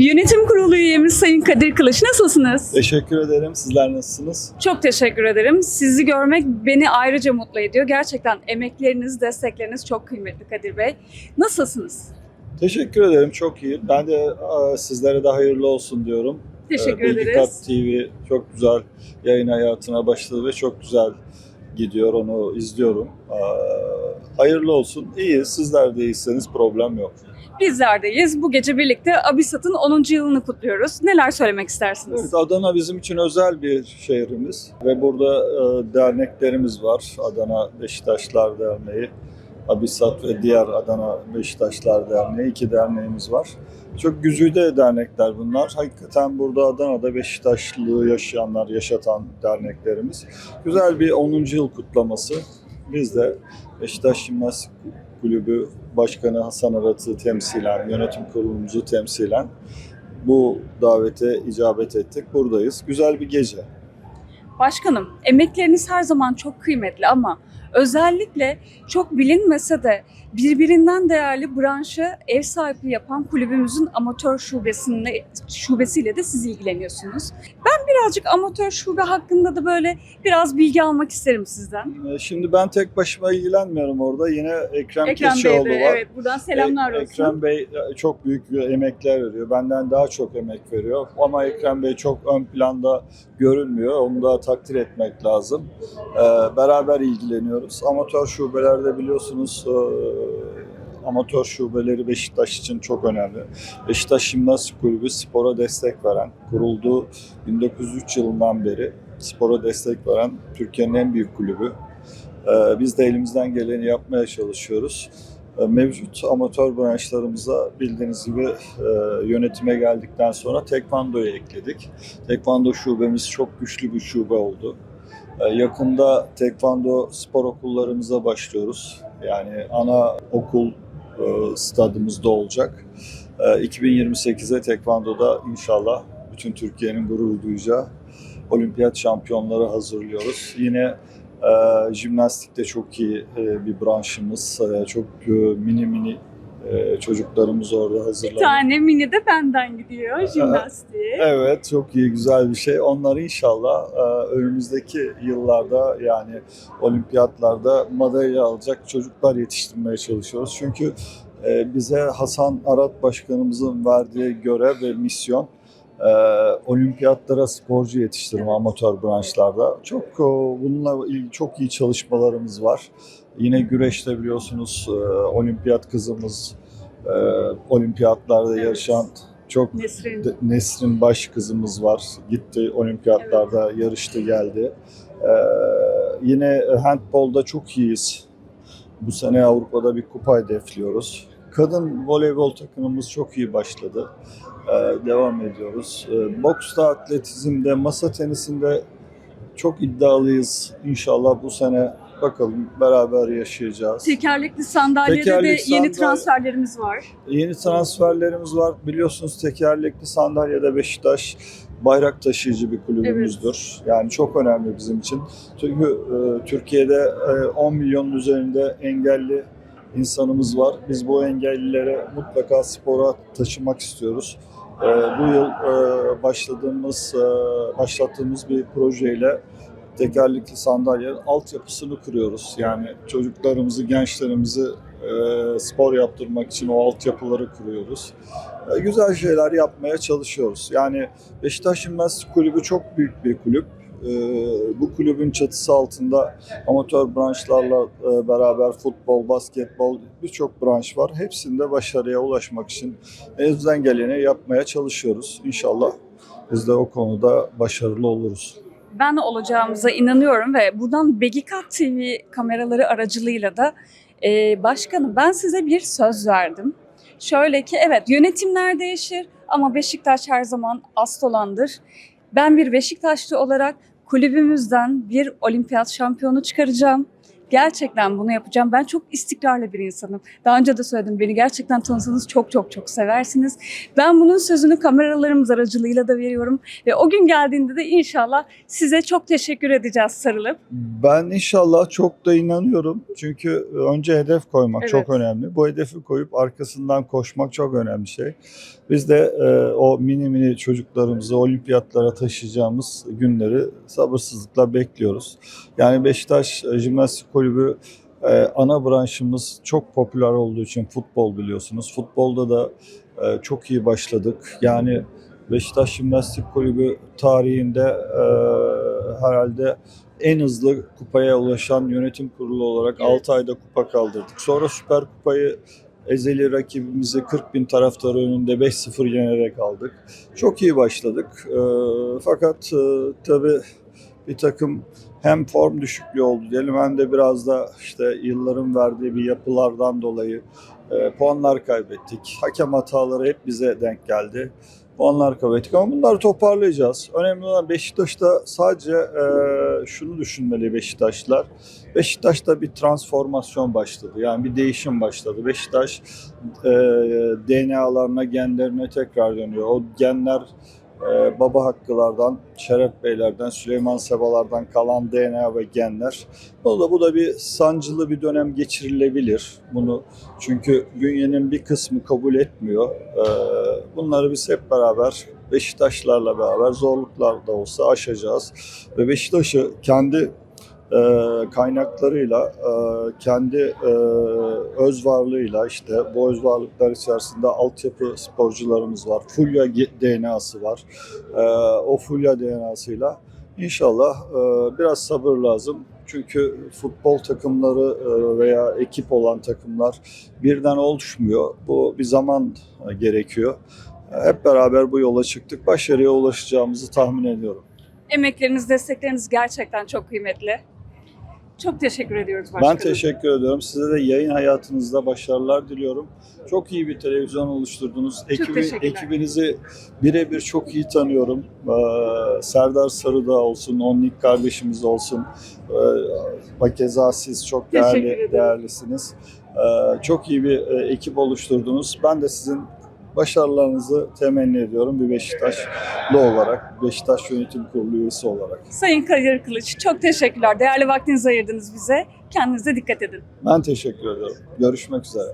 Yönetim kurulu üyemiz Sayın Kadir Kılıç nasılsınız? Teşekkür ederim. Sizler nasılsınız? Çok teşekkür ederim. Sizi görmek beni ayrıca mutlu ediyor. Gerçekten emekleriniz, destekleriniz çok kıymetli Kadir Bey. Nasılsınız? Teşekkür ederim. Çok iyi. Ben de sizlere de hayırlı olsun diyorum. Teşekkür E, Bilgi ederiz. Kat TV çok güzel yayın hayatına başladı ve çok güzel gidiyor. Onu izliyorum. Hayırlı olsun. İyi. Sizler de iyisiniz. Problem yok. Bizlerdeyiz. Bu gece birlikte Abisat'ın 10. yılını kutluyoruz. Neler söylemek istersiniz? Evet, Adana bizim için özel bir şehrimiz ve burada e, derneklerimiz var. Adana Beşiktaşlar Derneği, Abisat ve diğer Adana Beşiktaşlar Derneği iki derneğimiz var. Çok güzide dernekler bunlar. Hakikaten burada Adana'da Beşiktaşlılığı yaşayanlar, yaşatan derneklerimiz. Güzel bir 10. yıl kutlaması. Biz de Beşiktaş Jimnastik Kulübü Başkanı Hasan Arat'ı temsilen, yönetim kurulumuzu temsilen bu davete icabet ettik. Buradayız. Güzel bir gece. Başkanım, emekleriniz her zaman çok kıymetli ama özellikle çok bilinmese de birbirinden değerli branşı ev sahipliği yapan kulübümüzün amatör şubesinde, şubesiyle de siz ilgileniyorsunuz. Ben birazcık amatör şube hakkında da böyle biraz bilgi almak isterim sizden. Ee, Şimdi ben tek başıma ilgilenmiyorum orada. Yine Ekrem, Ekrem Keçioğlu Bey de var. evet buradan selamlar E- olsun. Ekrem Bey e, çok büyük emekler veriyor. Benden daha çok emek veriyor. Ama Ekrem Bey çok ön planda görünmüyor. Onu da takdir etmek lazım. Ee, beraber ilgileniyoruz. Amatör şubelerde biliyorsunuz e, amatör şubeleri Beşiktaş için çok önemli. Beşiktaş Jimnastik Kulübü spora destek veren, kurulduğu 1903 yılından beri spora destek veren Türkiye'nin en büyük kulübü. Ee, Biz de elimizden geleni yapmaya çalışıyoruz. Ee, Mevcut amatör branşlarımıza bildiğiniz gibi e, yönetime geldikten sonra Tekvando'yu ekledik. Tekvando şubemiz çok güçlü bir şube oldu. Ee, Yakında Tekvando spor okullarımıza başlıyoruz. Yani ana okul e, stadımızda olacak. Ee, 2028'e Tekvando'da inşallah bütün Türkiye'nin gurur duyacağı olimpiyat şampiyonları hazırlıyoruz. Yine e, jimnastikte çok iyi e, bir branşımız. E, çok e, mini mini e, çocuklarımız orada Bir hazırlanıyor. tane mini de benden gidiyor jimnastiğe. Evet çok iyi güzel bir şey. Onları inşallah e, önümüzdeki yıllarda yani olimpiyatlarda madalya alacak çocuklar yetiştirmeye çalışıyoruz. Çünkü e, bize Hasan Arat Başkanımızın verdiği görev ve misyon e, olimpiyatlara sporcu yetiştirme amatör branşlarda. Çok e, bununla ilgili çok iyi çalışmalarımız var. Yine güreşte biliyorsunuz e, olimpiyat kızımız e, olimpiyatlarda Evet. yarışan çok Nesrin. de- Nesrin Baş kızımız var. Gitti olimpiyatlarda yarıştı geldi. Ee, yine handbolda çok iyiyiz. Bu sene Avrupa'da bir kupa hedefliyoruz. Kadın voleybol takımımız çok iyi başladı. Ee, devam ediyoruz. Ee, boksta, atletizmde, masa tenisinde çok iddialıyız. İnşallah bu sene bakalım beraber yaşayacağız. Tekerlekli sandalyede Tekerlekli de yeni sandalye- transferlerimiz var. Yeni transferlerimiz var. Biliyorsunuz tekerlekli sandalyede Beşiktaş bayrak taşıyıcı bir kulübümüzdür. Yani çok önemli bizim için. Çünkü e, Türkiye'de e, 10 milyonun üzerinde engelli insanımız var. Biz bu engellilere mutlaka spora taşımak istiyoruz. E, bu yıl e, başladığımız e, başlattığımız bir projeyle tekerlekli sandalye altyapısını kuruyoruz. Yani çocuklarımızı, gençlerimizi e, spor yaptırmak için o altyapıları kuruyoruz. E, güzel şeyler yapmaya çalışıyoruz. Yani Beşiktaş Jimnastik Kulübü çok büyük bir kulüp. E, bu kulübün çatısı altında amatör branşlarla e, beraber futbol, basketbol birçok branş var. Hepsinde başarıya ulaşmak için elimizden geleni yapmaya çalışıyoruz. İnşallah biz de o konuda başarılı oluruz. Ben olacağımıza inanıyorum ve buradan Begikat TV kameraları aracılığıyla da e, başkanım ben size bir söz verdim. Şöyle ki evet yönetimler değişir ama Beşiktaş her zaman astolandır. Ben bir Beşiktaşlı olarak kulübümüzden bir olimpiyat şampiyonu çıkaracağım. Gerçekten bunu yapacağım. Ben çok istikrarlı bir insanım. Daha önce de söyledim beni gerçekten tanısanız çok çok çok seversiniz. Ben bunun sözünü kameralarımız aracılığıyla da veriyorum. Ve o gün geldiğinde de inşallah size çok teşekkür edeceğiz sarılıp. Ben inşallah çok da inanıyorum. Çünkü önce hedef koymak Evet. çok önemli. Bu hedefi koyup arkasından koşmak çok önemli şey. Biz de e, o mini mini çocuklarımızı olimpiyatlara taşıyacağımız günleri sabırsızlıkla bekliyoruz. Yani Beşiktaş Jimnastik Kulübü e, ana branşımız çok popüler olduğu için futbol biliyorsunuz. Futbolda da e, çok iyi başladık. Yani Beşiktaş Jimnastik Kulübü tarihinde e, herhalde en hızlı kupaya ulaşan yönetim kurulu olarak Evet. 6 ayda kupa kaldırdık. Sonra Süper Kupayı ezeli rakibimizi 40 bin taraftar önünde 5-0 yenerek aldık. Çok iyi başladık. E, fakat e, tabii bir takım hem form düşüklüğü oldu diyelim hem de biraz da işte yılların verdiği bir yapılardan dolayı e, puanlar kaybettik. Hakem hataları hep bize denk geldi. Puanlar kaybettik ama bunları toparlayacağız. Önemli olan Beşiktaş'ta sadece e, şunu düşünmeli Beşiktaşlar. Beşiktaş'ta bir transformasyon başladı. Yani bir değişim başladı. Beşiktaş e, DNA'larına, genlerine tekrar dönüyor. O genler e, baba hakkılardan, Şeref Beylerden, Süleyman Sebalardan kalan DNA ve genler. Bu da, bu da bir sancılı bir dönem geçirilebilir. Bunu çünkü bünyenin bir kısmı kabul etmiyor. E, bunları biz hep beraber Beşiktaşlarla beraber zorluklar da olsa aşacağız. Ve Beşiktaş'ı kendi e, kaynaklarıyla, e, kendi e, öz varlığıyla işte bu öz varlıklar içerisinde altyapı sporcularımız var. Fulya DNA'sı var. E, o Fulya DNA'sıyla inşallah e, biraz sabır lazım. Çünkü futbol takımları e, veya ekip olan takımlar birden oluşmuyor. Bu bir zaman e, gerekiyor. Hep beraber bu yola çıktık. Başarıya ulaşacağımızı tahmin ediyorum. Emekleriniz, destekleriniz gerçekten çok kıymetli. Çok teşekkür ediyoruz başkanım. Ben teşekkür ediyorum. Size de yayın hayatınızda başarılar diliyorum. Çok iyi bir televizyon oluşturdunuz. Ekibi, ekibinizi birebir çok iyi tanıyorum. Ee, Serdar Sarıdağ olsun, Onlik kardeşimiz olsun. Ee, Bakeza siz çok değerli, değerlisiniz. Ee, çok iyi bir e, ekip oluşturdunuz. Ben de sizin başarılarınızı temenni ediyorum bir Beşiktaşlı olarak, Beşiktaş Yönetim Kurulu üyesi olarak. Sayın Kadir Kılıç çok teşekkürler. Değerli vaktinizi ayırdınız bize. Kendinize dikkat edin. Ben teşekkür ediyorum. Görüşmek üzere.